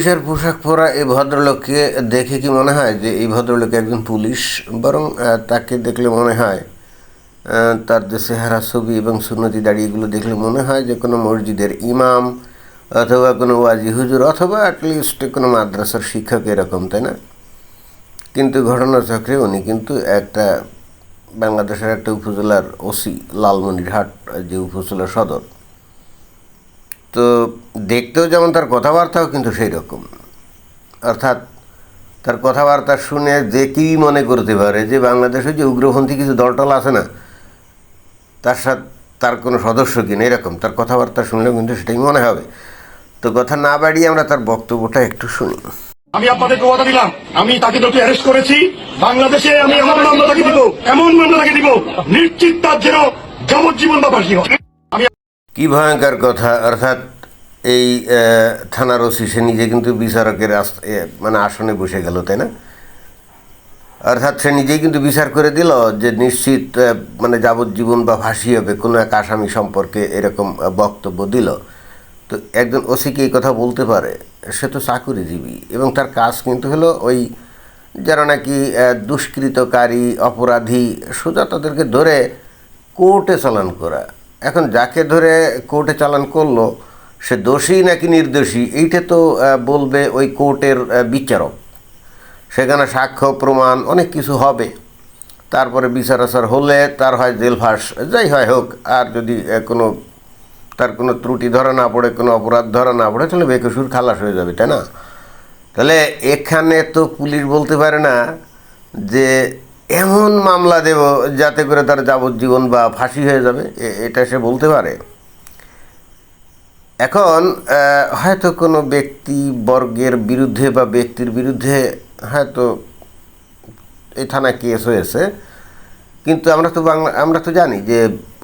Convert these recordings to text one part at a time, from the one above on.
পুলিশের পোশাক পরা এই ভদ্রলোককে দেখে কি মনে হয় যে এই ভদ্রলোক একজন পুলিশ? বরং তাকে দেখলে মনে হয় তার যে চেহারা ছবি এবং সুন্নতি দাড়ি, এগুলো দেখলে মনে হয় যে কোনো মসজিদের ইমাম অথবা কোনো ওয়াজি হুজুর অথবা অ্যাটলিস্ট কোনো মাদ্রাসার শিক্ষক এরকম, তাই না? কিন্তু ঘটনাচক্রে উনি কিন্তু একটা বাংলাদেশের একটা উপজেলার ওসি, লালমনিরহাট যে উপজেলা সদর। তো দেখতেও যেমন তার কথাবার্তাও কিন্তু সেই রকম অর্থাৎ তার কথাবার্তা শুনে যে কি মনে করতে পারে যে বাংলাদেশে যে উগ্রপন্থী কিছু দলটল আছে না তার সাথে তার কোনো সদস্য কিনা এরকম তার কথাবার্তা শুনলেও কিন্তু সেটাই মনে হবে। তো কথা না বাড়িয়ে আমরা তার বক্তব্যটা একটু শুনি। আমি আপনাদেরকে কথা দিলাম আমি তাকে যত অ্যারেস্ট করেছি বাংলাদেশে আমি এমন মামলা তাকে দিব এমন মামলা তাকে দিব নিশ্চিত তার যেন যাবজ্জীবন বা ফাঁসি হয় কি ভয়ঙ্কর কথা অর্থাৎ এই থানার ওসি, সে নিজে কিন্তু বিচারকের মানে আসনে বসে গেল, তাই না? অর্থাৎ সে নিজেই কিন্তু বিচার করে দিল যে নিশ্চিত মানে যাবজ্জীবন বা ফাঁসি হবে, কোনো এক আসামি সম্পর্কে এরকম বক্তব্য দিল। তো একজন ওসিকে এই কথা বলতে পারে? সে তো চাকুরিজীবী এবং তার কাজ কিন্তু হলো ওই যারা নাকি দুষ্কৃতকারী, অপরাধী, সোজা তাদেরকে ধরে কোর্টে চালান করা। এখন যাকে ধরে কোর্টে চালান করল সে দোষী নাকি নির্দোষী? এইটা তো বলবে ওই কোর্টের বিচারক। সেখানে সাক্ষ্য, প্রমাণ, অনেক কিছু হবে। তারপরে বিচার হলে তার হয় জেল ফাঁস, যাই হয় হোক। আর যদি কোনো, তার কোনো ত্রুটি ধরা না পড়ে, কোনো অপরাধ ধরা না পড়ে, তাহলে বেকসুর খালাস হয়ে যাবে, তাই না? তাহলে এখানে তো পুলিশ বলতে পারে না যে এমন মামলা দেব যাতে করে তার যাবজ্জীবন বা ফাঁসি হয়ে যাবে। এটা সে বলতে পারে। এখন হয়তো কোনো ব্যক্তি বর্গের বিরুদ্ধে বা ব্যক্তির বিরুদ্ধে হয়তো এই থানায় কেস হয়েছে। কিন্তু আমরা তো বাংলা, আমরা তো জানি যে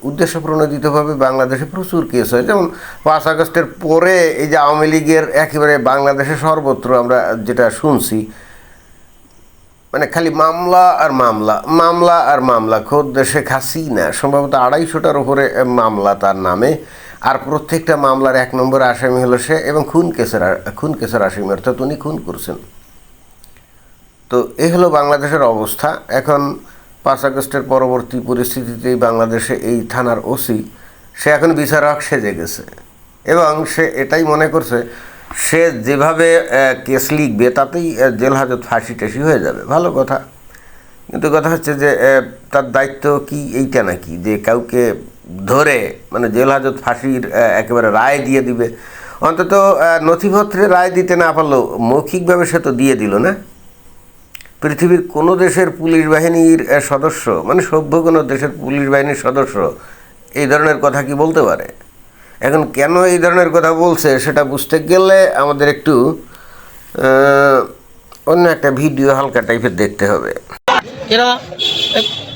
উদ্দেশ্য প্রণোদিতভাবে বাংলাদেশে প্রচুর কেস হয়। যেমন পাঁচ আগস্টের পরে এই যে আওয়ামী লীগের একেবারে বাংলাদেশে সর্বত্র আমরা যেটা শুনছি মানে খালি মামলা আর মামলা মামলা আর মামলা, খোদ শেখ হাসিনা, সম্ভবত আড়াইশোটার উপরে মামলা তার নামে। আর প্রত্যেকটা মামলার এক নম্বর আসামি হলো সে এবং খুন কেসের খুন কেসের আসামি, অর্থাৎ উনি খুন করছেন। তো এই হলো বাংলাদেশের অবস্থা। এখন পাঁচ আগস্টের পরবর্তী পরিস্থিতিতে বাংলাদেশে এই থানার ওসি, সে এখন বিচারক সেজে গেছে। এবং সে এটাই মনে করছে, সে যেভাবে কেস লিখবে, তাতেই জেল হাজত ফাঁসি টাসি হয়ে যাবে। ভালো কথা। কিন্তু কথা হচ্ছে যে তার দায়িত্ব কি, এইটা নাকি? যে কাউকে ধরে মানে জেল হাজত ফাঁসির একেবারে রায় দিয়ে দিবে। অন্তত নথিপত্রে রায় দিতে না পারলেও মৌখিকভাবে সে তো দিয়ে দিল না। পৃথিবীর কোনো দেশের পুলিশ বাহিনীর সদস্য মানে সভ্য কোনো দেশের পুলিশ বাহিনীর সদস্য এই ধরনের কথা কি বলতে পারে? এখন কেন এই ধরনের কথা বলছে সেটা বুঝতে গেলে আমাদের একটু অন্য একটা ভিডিও হালকা টাইপের দেখতে হবে। এরা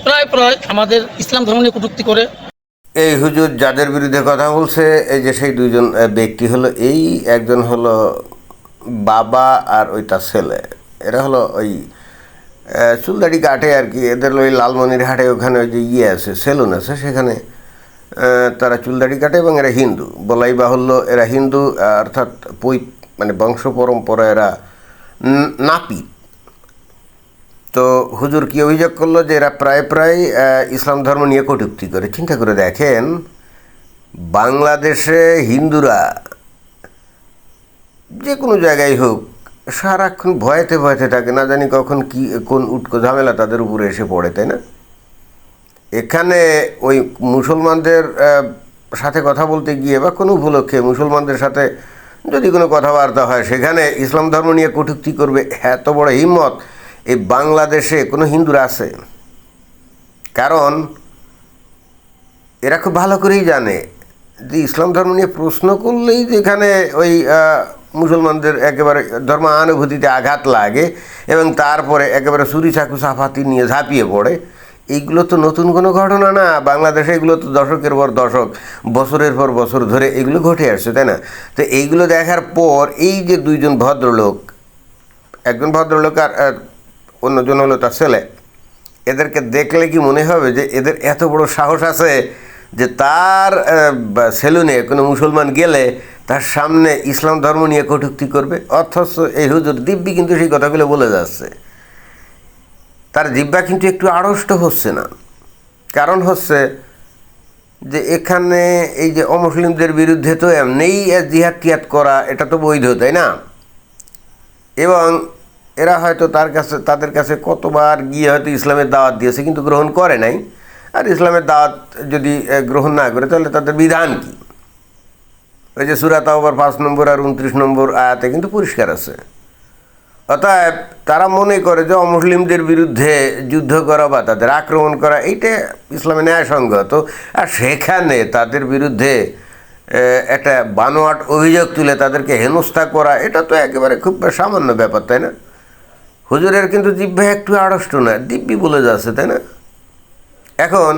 প্রায় প্রায় আমাদের ইসলাম ধর্ম নিয়ে কটূক্তি করে এই হুজুর যাদের বিরুদ্ধে কথা বলছে, এই যে সেই দুইজন ব্যক্তি হলো এই, একজন হলো বাবা আর ওই তার ছেলে। এরা হলো ওই চুলদাড়ি কাটে আর কি, এদের ওই লালমনির হাটে ওখানে ওই যে ইয়ে আছে, সেলুন আছে, সেখানে তারা চুলদাড়ি কাটে এবং এরা হিন্দু। বলাই বাহুল্য, এরা হিন্দু, অর্থাৎ পৈ মানে বংশ পরম্পরা এরা নাপিত। তো হুজুর কি অভিযোগ করল যে এরা প্রায় প্রায় ইসলাম ধর্ম নিয়ে কটূক্তি করে? চিন্তা করে দেখেন, বাংলাদেশে হিন্দুরা যে কোনো জায়গায় হোক, সারাক্ষণ ভয়েতে ভয়েতে থাকে, না জানি কখন কি, কোন উটকো ঝামেলা তাদের উপরে এসে পড়ে, তাই না? এখানে ওই মুসলমানদের সাথে কথা বলতে গিয়ে বা কোনো উপলক্ষে মুসলমানদের সাথে যদি কোনো কথাবার্তা হয়, সেখানে ইসলাম ধর্ম নিয়ে কটূক্তি করবে, এত বড় হিম্মত। এই বাংলাদেশে কোনো হিন্দুরা আছে? কারণ এরা খুব ভালো করেই জানে যে ইসলাম ধর্ম নিয়ে প্রশ্ন করলেই যেখানে ওই মুসলমানদের একেবারে ধর্মানুভূতিতে আঘাত লাগে এবং তারপরে একেবারে চুরি চাকু সাফাতি নিয়ে ঝাঁপিয়ে পড়ে। এইগুলো তো নতুন কোনো ঘটনা না। বাংলাদেশে এগুলো তো দশকের পর দশক, বছরের পর বছর ধরে এগুলো ঘটে আসছে, তাই না? তো এইগুলো দেখার পর এই যে দুইজন ভদ্রলোক, একজন ভদ্রলোক আর আর অন্যজন হলো তার ছেলে। এদেরকে দেখলে কি মনে হবে যে এদের এত বড় সাহস আছে যে তার সেলুনে কোনো মুসলমান গেলে তার সামনে ইসলাম ধর্ম নিয়ে কটূক্তি করবে? অথচ এই হুজুর দিব্যি কিন্তু সেই কথাগুলো বলে যাচ্ছে। তার জিব্বা কিন্তু একটু আড়ষ্ট হচ্ছে না। কারণ হচ্ছে যে এখানে এই যে অমুসলিমদের বিরুদ্ধে তো এমনিই জিহাদ টিহাদ করা, এটা তো বৈধ, তাই না? এবং এরা হয়তো তার কাছে, তাদের কাছে কতবার গিয়ে হয়তো ইসলামের দাওয়াত দিয়েছে, কিন্তু গ্রহণ করে নাই। আর ইসলামের দাওয়াত যদি গ্রহণ না করে, তাহলে তাদের বিধান কী? ওই যে সুরাত আবার পাঁচ নম্বর আর উনত্রিশ নম্বর আয়াতে কিন্তু পরিষ্কার আছে। অতএব তারা মনে করে যে অমুসলিমদের বিরুদ্ধে যুদ্ধ করা বা তাদের আক্রমণ করা, এইটা ইসলামে ন্যায়সঙ্গত। আর সেখানে তাদের বিরুদ্ধে একটা বানোয়াট অভিযোগ তুলে তাদেরকে হেনস্থা করা, এটা তো একেবারে খুব সামান্য ব্যাপার, তাই না? হুজুরের কিন্তু জিভ্যা একটু আড়ষ্ট না দিব্যি বলে যাচ্ছে, তাই না? এখন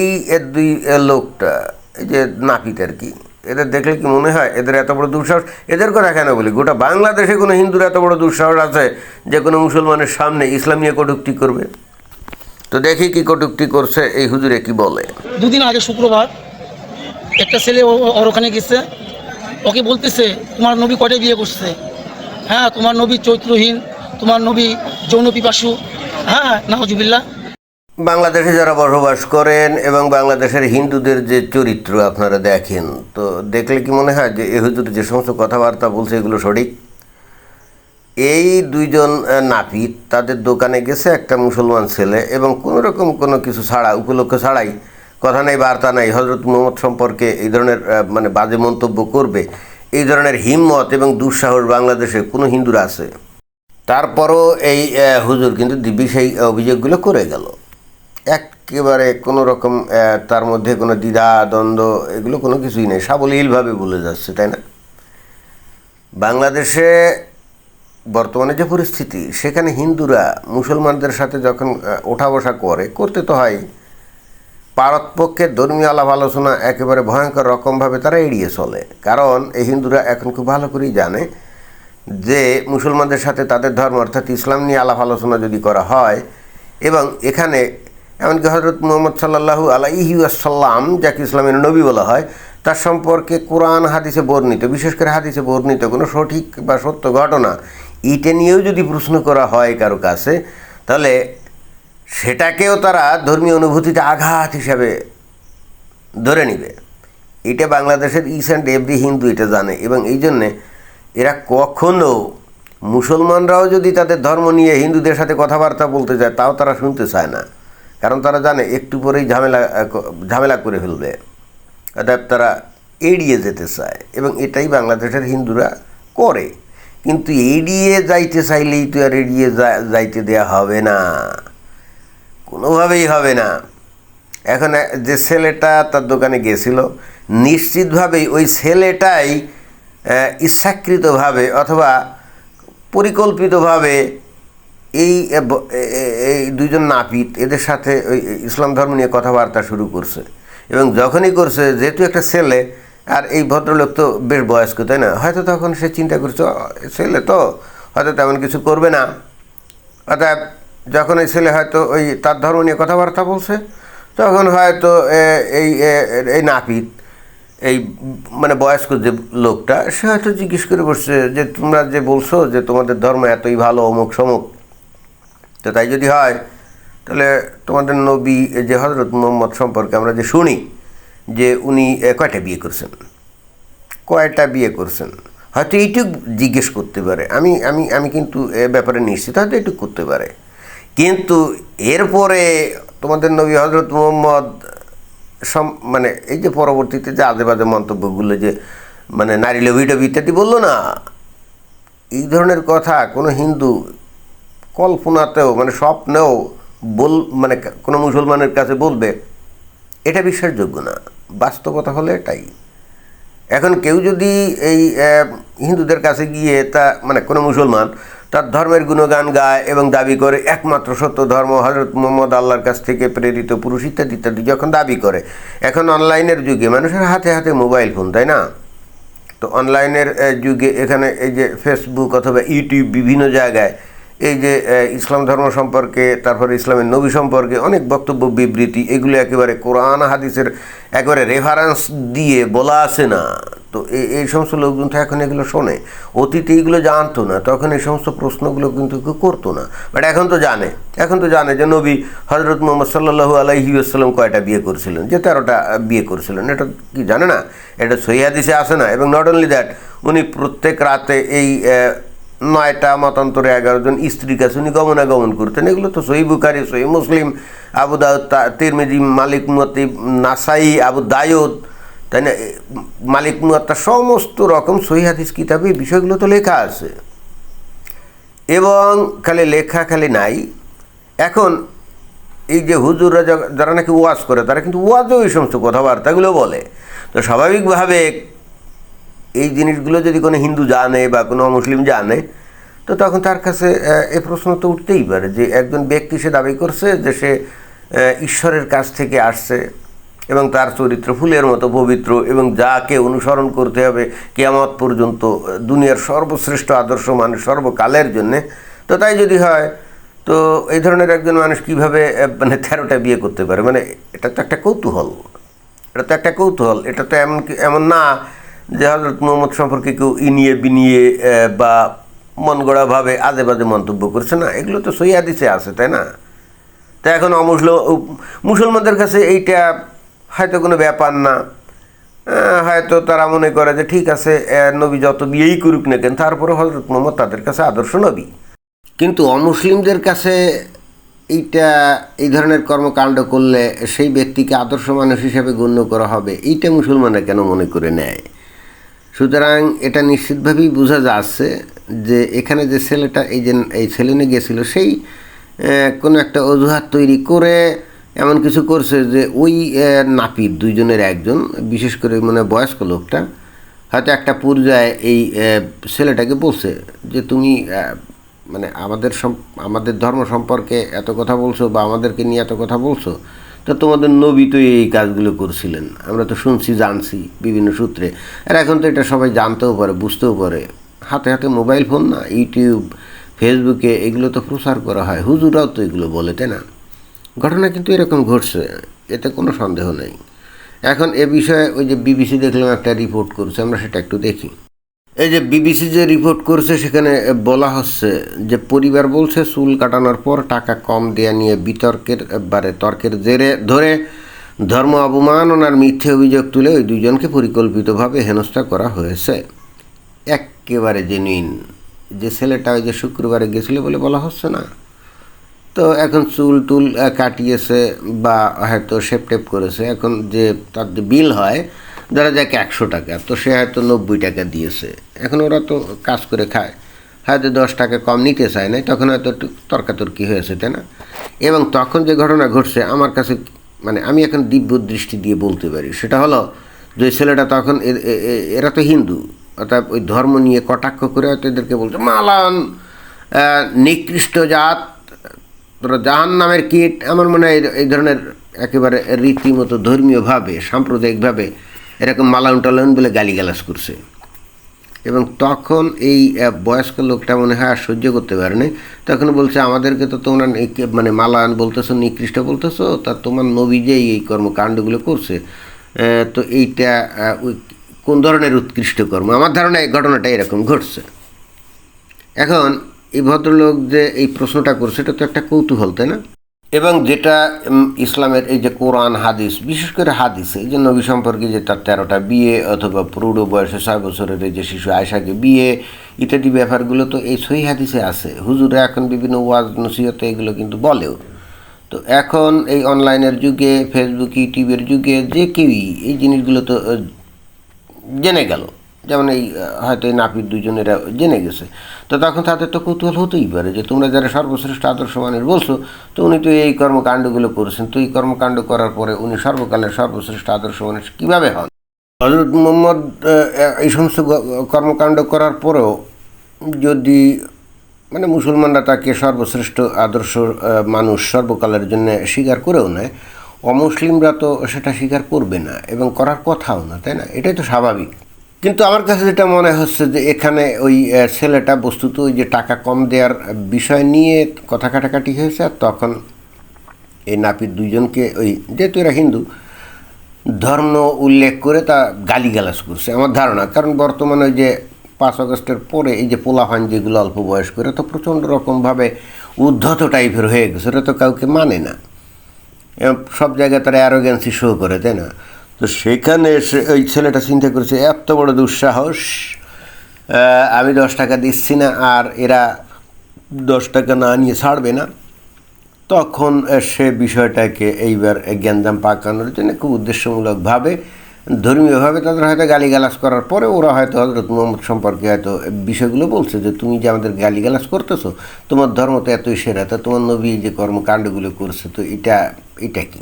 এই এর দুই লোকটা, এই যে নাপিত আর কি, এদের দেখলে কি মনে হয় এদের এত বড় দুঃসাহস? এদের কথা কেন বলি? গোটা বাংলাদেশে কোনো হিন্দুর এত বড় দুঃসাহস আছে যে কোনো মুসলমানের সামনে ইসলামীয় কটূক্তি করবে? তো দেখি কি কটূক্তি করছে, এই হুজুরে কি বলে? দুদিন আগে শুক্রবার, একটা ছেলে ওর ওখানে গেছে, ওকে বলতেছে, তোমার নবী কটায় বিয়ে করছে? হ্যাঁ তোমার নবী চৈত্রহীন তোমার নবী যৌন পিপাসু। হ্যাঁ নাহজুবিল্লা বাংলাদেশে যারা বসবাস করেন এবং বাংলাদেশের হিন্দুদের যে চরিত্র আপনারা দেখেন, তো দেখলে কি মনে হয় যে এ হুজুর যে সমস্ত কথাবার্তা বলছে এগুলো সঠিক? এই দুইজন নাপিত তাদের দোকানে গেছে একটা মুসলমান ছেলে এবং কোনো রকম কোনো কিছু ছাড়া, উপলক্ষ ছাড়াই কথা নেই, বার্তা নাই হজরত মোহাম্মদ সম্পর্কে এই ধরনের মানে বাজে মন্তব্য করবে। এই ধরনের হিম্মত এবং দুঃসাহস বাংলাদেশে কোনো হিন্দুরা আছে। তারপরও এই হুজুর কিন্তু দিব্যি সেই অভিযোগগুলো করে গেল। একেবারে কোনো রকম তার মধ্যে কোনো দ্বিধা, দ্বন্দ্ব, এগুলো কোনো কিছুই নেই। সাবলীলভাবে বলে যাচ্ছে, তাই না? বাংলাদেশে বর্তমানে যে পরিস্থিতি, সেখানে হিন্দুরা মুসলমানদের সাথে যখন ওঠা বসা করে, করতে তো হয়। পারতপক্ষের ধর্মীয় আলাপ আলোচনা একেবারে ভয়ঙ্কর রকমভাবে তারা এড়িয়ে চলে। কারণ এই হিন্দুরা এখন খুব ভালো করেই জানে যে মুসলমানদের সাথে তাদের ধর্ম, অর্থাৎ ইসলাম নিয়ে আলাপ আলোচনা যদি করা হয়, এবং এখানে এমনকি হজরত মোহাম্মদ সাল্লাহু আলাইহি আসাল্লাম যাকে ইসলামের নবী বলা হয়, তার সম্পর্কে কোরআন হাদিসে বর্ণিত, বিশেষ করে হাদিসে বর্ণিত কোনো সঠিক বা সত্য ঘটনা এটা নিয়েও যদি প্রশ্ন করা হয় কারও কাছে, তাহলে সেটাকেও তারা ধর্মীয় অনুভূতিতে আঘাত হিসাবে ধরে নিবে। এটা বাংলাদেশের ইস অ্যান্ড এভরি হিন্দু এটা জানে, এবং এই জন্যে এরা কখনো মুসলমানরাও যদি তাদের ধর্ম নিয়ে হিন্দুদের সাথে কথাবার্তা বলতে যায়, তাও তারা শুনতে চায় না। কারণ তারা জানে একটু পরেই ঝামেলা ঝামেলা করে ফেলবে। অর্থাৎ তারা এড়িয়ে যেতে চায় এবং এটাই বাংলাদেশের হিন্দুরা করে। কিন্তু এড়িয়ে যাইতে চাইলেই তো আর এড়িয়ে যাইতে দেয়া হবে না। কোনোভাবেই হবে না। এখন যে ছেলেটা তার দোকানে গেছিল, নিশ্চিতভাবেই ওই ছেলেটাই ইচ্ছাকৃতভাবে অথবা পরিকল্পিতভাবে এই এই দুইজন নাপিত এদের সাথে ওই ইসলাম ধর্ম নিয়ে কথাবার্তা শুরু করছে। এবং যখনই করছে, যেহেতু একটা ছেলে, আর এই ভদ্রলোক তো বেশ বয়স্ক, তাই না? হয়তো তখন সে চিন্তা করছে ছেলে তো, হয়তো তেমন কিছু করবে না। অর্থাৎ যখন এই ছেলে হয়তো ওই তার ধর্ম নিয়ে কথাবার্তা বলছে, তখন হয়তো এই এই নাপিত এই মানে বয়স্ক যে লোকটা, সে হয়তো জিজ্ঞেস করে বসছে যে, তোমরা যে বলছো যে তোমাদের ধর্ম এতই ভালো, অমুক সমুক, তো তাই যদি হয়, তাহলে তোমাদের নবী যে হজরত মোহাম্মদ সম্পর্কে আমরা যে শুনি, যে উনি কয়টা বিয়ে করছেন? কয়টা বিয়ে করছেন? হয়তো এইটুক জিজ্ঞেস করতে পারে। আমি আমি আমি কিন্তু এ ব্যাপারে নিশ্চিত, হয়তো এইটুক করতে পারে। কিন্তু এরপরে তোমাদের নবী হজরত মোহাম্মদ সম মানে এই যে পরবর্তীতে যে আজে বাজে মন্তব্যগুলো যে মানে নারী লভিটবি ইত্যাদি বলল না, এই ধরনের কথা কোনো হিন্দু কল্পনাতেও মানে স্বপ্নেও বল মানে কোনো মুসলমানের কাছে বলবে, এটা বিশ্বাসযোগ্য না। বাস্তবতা হলে এটাই। এখন কেউ যদি এই হিন্দুদের কাছে গিয়ে তা মানে কোনো মুসলমান তার ধর্মের গুণগান গায় এবং দাবি করে একমাত্র সত্য ধর্ম হজরত মোহাম্মদ আল্লাহর কাছ থেকে প্রেরিত পুরুষ ইত্যাদি ইত্যাদি যখন দাবি করে। এখন অনলাইনের যুগে মানুষের হাতে হাতে মোবাইল ফোন, তাই না? তো অনলাইনের যুগে এখানে এই যে ফেসবুক অথবা ইউটিউব বিভিন্ন জায়গায় এই যে ইসলাম ধর্ম সম্পর্কে, তারপরে ইসলামের নবী সম্পর্কে অনেক বক্তব্য, বিবৃতি, এগুলো একেবারে কোরআন, হাদিসের একেবারে রেফারেন্স দিয়ে বলা আছে না। তো এই সমস্ত লোকজন তো এখন এগুলো শোনে। অতীতে এগুলো জানতো না, তখন এই সমস্ত প্রশ্নগুলো কিন্তু কেউ করতো না। বাট এখন তো জানে, এখন তো জানে যে নবী হজরত মোহাম্মদ সাল্লাহু আলাইহি আসসালাম কয়টা বিয়ে করেছিলেন, যে তেরোটা বিয়ে করেছিলেন। এটা কি জানে না? এটা সহিহাদিসে আসে না। এবং নট অনলি দ্যাট উনি প্রত্যেক রাতে এই নয়টা মতান্তরে এগারো জন স্ত্রীর কাছে উনি গমনাগমন করতেন। এগুলো তো সহি বুখারি সহি মুসলিম, আবু দাউদ তিরমিজি, মালিক মতি নাসাই, আবু দায়ুদ তাই না? মালিক, মুয়াত্তা সমস্ত রকম সহি হাদিস কিতাবে এই বিষয়গুলো তো লেখা আছে। এবং খালি লেখা খালি নাই। এখন এই যে হুজুররা যারা নাকি ওয়াজ করে, তারা কিন্তু ওয়াজও এই সমস্ত কথাবার্তাগুলো বলে। তো স্বাভাবিকভাবে এই জিনিসগুলো যদি কোনো হিন্দু জানে বা কোনো মুসলিম জানে, তো তখন তার কাছে এ প্রশ্ন তো উঠতেই পারে যে একজন ব্যক্তি সে দাবি করছে যে সে ঈশ্বরের কাছ থেকে আসছে এবং তার চরিত্র ফুলের মতো পবিত্র এবং যাকে অনুসরণ করতে হবে কেয়ামত পর্যন্ত দুনিয়ার সর্বশ্রেষ্ঠ আদর্শ মানুষ সর্বকালের জন্যে। তো তাই যদি হয়, তো এই ধরনের একজন মানুষ কীভাবে মানে তেরোটা বিয়ে করতে পারে? মানে এটা তো একটা কৌতূহল। এটা তো একটা কৌতূহল। এটা তো এমন এমন না যে হজরত মোহাম্মদ সম্পর্কে কেউ ইনিয়ে বিনিয়ে বা মন গড়াভাবে আজে বাজে মন্তব্য করছে না, এগুলো তো সৈয়াদিসে আছে, তাই না? তা এখন অমুসল মুসলমানদের কাছে এইটা হয়তো কোনো ব্যাপার না। হয়তো তারা মনে করে যে ঠিক আছে নবী যত বিয়েই করুক না কেন তারপরে হজরত মোহাম্মদ তাদের কাছে আদর্শ নবী। কিন্তু অমুসলিমদের কাছে এইটা, এই ধরনের কর্মকাণ্ড করলে সেই ব্যক্তিকে আদর্শ মানুষ হিসেবে গণ্য করা হবে, এইটা মুসলমানরা কেন মনে করে নেয়? সুতরাং এটা নিশ্চিতভাবেই বোঝা যাচ্ছে যে এখানে যে ছেলেটা, এই যে এই ছেলে নিয়ে গেছিল, সেই কোনো একটা অজুহাত তৈরি করে এমন কিছু করছে যে ওই নাপিত দুইজনের একজন, বিশেষ করে মানে বয়স্ক লোকটা, হয়তো একটা পর্যায়ে এই ছেলেটাকে বলছে যে তুমি মানে আমাদের আমাদের ধর্ম সম্পর্কে এত কথা বলছো বা আমাদেরকে নিয়ে এত কথা বলছো তো তোমাদের নবী তো এই কাজগুলো করছিলেন। আমরা তো শুনছি, জানছি বিভিন্ন সূত্রে। আর এখন তো এটা সবাই জানতেও পারে, বুঝতেও পারে। হাতে হাতে মোবাইল ফোন না, ইউটিউব, ফেসবুকে এগুলো তো প্রচার করা হয়। হুজুরাও তো এগুলো বলে, তাই না? ঘটনা কিন্তু এরকম ঘটছে, এতে কোনো সন্দেহ নেই। এখন এ বিষয়ে ওই যে বিবিসি দেখলাম একটা রিপোর্ট করছে, আমরা সেটা একটু দেখি। এই যে বিবিসি যে রিপোর্ট করছে, সেখানে বলা হচ্ছে যে পরিবার বলছে, চুল কাটানোর পর টাকা কম দেয়া নিয়ে বিতর্কের বারে তর্কের জেরে ধরে ধর্ম অবমাননার মিথ্যে অভিযোগ তুলে ওই দুজনকে পরিকল্পিতভাবে হেনস্থা করা হয়েছে। একেবারে জেনুইন যে ছেলেটা ওই যে শুক্রবারে গেছিল বলে বলা হচ্ছে না। তো এখন চুল টুল কাটিয়েছে বা হয়তো শেপ টেপ করেছে। এখন যে তার যে বিল হয় ধরা যাক একশো টাকা, তো সে হয়তো নব্বই টাকা দিয়েছে। এখন ওরা তো কাজ করে খায়। হয়তো দশ টাকা কম নিতে চায় না তখন হয়তো তর্কাতর্কি হয়েছে, তাই না? এবং তখন যে ঘটনা ঘটছে, আমার কাছে মানে আমি এখন দিব্য দৃষ্টি দিয়ে বলতে পারি। সেটা হলো, যে ছেলেটা তখন এরা তো হিন্দু, অর্থাৎ ওই ধর্ম নিয়ে কটাক্ষ করে হয়তো এদেরকে বলছে, মালান নিকৃষ্ট জাত, তোরা জাহান নামের কীট। আমার মনে হয় এই ধরনের একেবারে রীতিমতো ধর্মীয়ভাবে, সাম্প্রদায়িকভাবে এরকম মালাউন টালাউন বলে গালিগালাজ করছে। এবং তখন এই বয়স্ক লোকটা মনে হয় আর সহ্য করতে পারেনি তখন বলছে, আমাদেরকে তো তোমরা মানে মালান বলতেছো, নিকৃষ্ট বলতেছো, তা তোমার নবী যে এই কর্মকাণ্ডগুলো করছে তো এইটা কোন ধরনের উৎকৃষ্ট কর্ম? আমার ধারণা এই ঘটনাটা এরকম ঘটছে। এখন এই ভদ্রলোক যে এই প্রশ্নটা করছে, এটা তো একটা কৌতূহল, তাই না? এবং যেটা ইসলামের এই যে কোরআন, হাদিস, বিশেষ করে হাদিস, এই যে নবী সম্পর্কে যে তার তেরোটা বিয়ে অথবা প্রৌঢ় বয়সে ছয় বছরের এই যে শিশু আয়সাকে বিয়ে, ইত্যাদি ব্যাপারগুলো তো এই সহি হাদিসে আছে। হুজুরে এখন বিভিন্ন ওয়াজ, নসিহতে এগুলো কিন্তু বলেও। তো এখন এই অনলাইনের যুগে, ফেসবুক, ইউটিউবের যুগে যে কেউই এই জিনিসগুলো তো জেনে গেল। যেমন এই হয়তো এই নাপিত দুজনেরা জেনে গেছে। তো তখন তাদের তো কৌতূহল হতেই পারে যে তোমরা যারা সর্বশ্রেষ্ঠ আদর্শ মানুষ বলছো, তো উনি তো এই কর্মকাণ্ডগুলো করেছেন। তো এই কর্মকাণ্ড করার পরে উনি সর্বকালের সর্বশ্রেষ্ঠ আদর্শ মানুষ কীভাবে হন? হজরত মোহাম্মদ এই সমস্ত কর্মকাণ্ড করার পরেও যদি মানে মুসলমানরা তাকে সর্বশ্রেষ্ঠ আদর্শ মানুষ সর্বকালের জন্য স্বীকার করেও নেয়, অমুসলিমরা তো সেটা স্বীকার করবে না এবং করার কথাও না, তাই না? এটাই তো স্বাভাবিক। কিন্তু আমার কাছে যেটা মনে হচ্ছে যে এখানে ওই ছেলেটা বস্তুত ওই যে টাকা কম দেওয়ার বিষয় নিয়ে কথা কাটাকাটি হয়েছে, আর তখন এই নাপিত দুইজনকে ওই, যেহেতু এরা হিন্দু, ধর্ম উল্লেখ করে তা গালিগালাজ করছে। আমার ধারণা, কারণ বর্তমানে ওই যে পাঁচ আগস্টের পরে এই যে পোলাহান যেগুলো অল্প বয়স করে তো প্রচণ্ড রকমভাবে উদ্ধত টাইপের হয়ে গেছে, ওরা তো কাউকে মানে না। সব জায়গায় তারা অ্যারোগেন্সি শো করে, তাই না? তো সেখানে এসে ওই ছেলেটা চিন্তা করেছে, এত বড় দুঃসাহস আমি দশ টাকা দিচ্ছি না, আর এরা দশ টাকা না নিয়ে ছাড়বে না। তখন সে বিষয়টাকে এইবার জ্ঞানজাম পাকানোর জন্য খুব উদ্দেশ্যমূলকভাবে, ধর্মীয়ভাবে তাদের হয়তো গালিগালাজ করার পরে ওরা হয়তো হজরত মোহাম্মদ সম্পর্কে হয়তো বিষয়গুলো বলছে যে, তুমি যে আমাদের গালিগালাজ করতেছো, তোমার ধর্ম তো এতই সেরা, তা তোমার নবী যে কর্মকাণ্ডগুলো করছে, তো এটা এটা কি?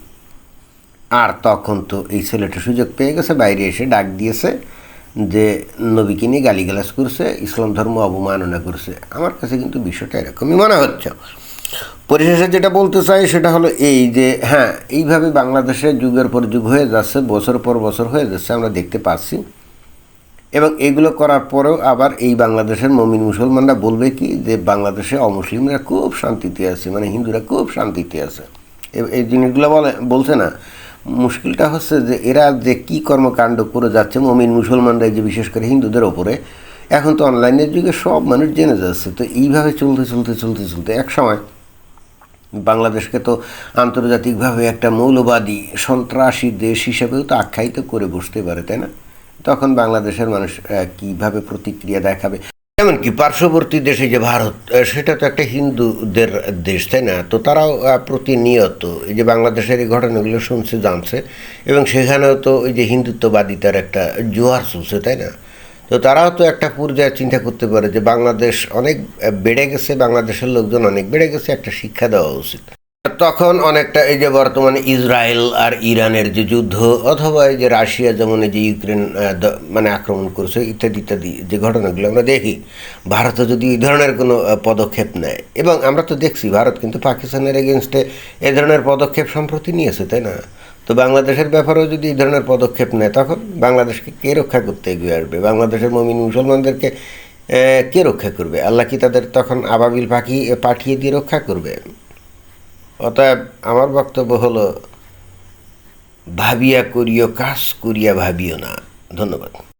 আর তখন তো এই ছেলেটা সুযোগ পেয়ে গেছে, বাইরে এসে ডাক দিয়েছে যে, নবীকে নিয়ে গালিগালাজ করছে, ইসলাম ধর্ম অবমাননা করছে। আমার কাছে কিন্তু বিষয়টা এরকমই মনে হচ্ছে। পরিশেষে যেটা বলতে চাই সেটা হলো এই যে হ্যাঁ এইভাবে বাংলাদেশে যুগের পর যুগ হয়ে যাচ্ছে, বছর পর বছর হয়ে যাচ্ছে, আমরা দেখতে পাচ্ছি। এবং এগুলো করার পরেও আবার এই বাংলাদেশের মমিন মুসলমানরা বলবে কি যে, বাংলাদেশে অমুসলিমরা খুব শান্তিতে আছে মানে হিন্দুরা খুব শান্তিতে আছে। এই জিনিসগুলো বলে, বলছে না। মুশকিলটা হচ্ছে যে এরা যে কি কর্মকাণ্ড করে যাচ্ছে মমিন মুসলমানরা যে বিশেষ করে হিন্দুদের ওপরে, এখন তো অনলাইনের যুগে সব মানুষ জেনে যাচ্ছে। তো এইভাবে চলতে চলতে চলতে চলতে এক সময় বাংলাদেশকে তো আন্তর্জাতিকভাবে একটা মৌলবাদী সন্ত্রাসী দেশ হিসেবেও তো আখ্যায়িত করে বসতে পারে, তাই না? তখন বাংলাদেশের মানুষ কীভাবে প্রতিক্রিয়া দেখাবে? এমনকি পার্শ্ববর্তী দেশে যে ভারত সেটা তো একটা হিন্দুদের দেশ, তাই না? তো তারাও প্রতিনিয়ত এই যে বাংলাদেশের এই ঘটনাগুলো শুনছে, জানছে, এবং সেখানেও তো ওই যে হিন্দুত্ববাদিতার একটা জোয়ার চলছে, তাই না? তো তারাও তো একটা পর্যায়ে চিন্তা করতে পারে যে বাংলাদেশ অনেক বেড়ে গেছে, বাংলাদেশের লোকজন অনেক বেড়ে গেছে, একটা শিক্ষা দেওয়া উচিত। তখন অনেকটা এই যে বর্তমানে ইসরায়েল আর ইরানের যে যুদ্ধ অথবা এই যে রাশিয়া যেমন এই যে ইউক্রেন মানে আক্রমণ করছে, ইত্যাদি ইত্যাদি যে ঘটনাগুলো আমরা দেখি, ভারতও যদি এই ধরনের কোনো পদক্ষেপ নেয়, এবং আমরা তো দেখছি ভারত কিন্তু পাকিস্তানের এগেনস্টে এ ধরনের পদক্ষেপ সম্প্রতি নিয়েছে, তাই না? তো বাংলাদেশের ব্যাপারেও যদি এই ধরনের পদক্ষেপ নেয়, তখন বাংলাদেশকে কে রক্ষা করতে এগিয়ে আসবে? বাংলাদেশের মমিন মুসলমানদেরকে কে রক্ষা করবে? আল্লাহ কি তাদের তখন আবাবিল পাখি পাঠিয়ে দিয়ে রক্ষা করবে? অতএব আমার বক্তব্য হল ভাবিয়া করিও কাজ করিয়া ভাবিও না। ধন্যবাদ।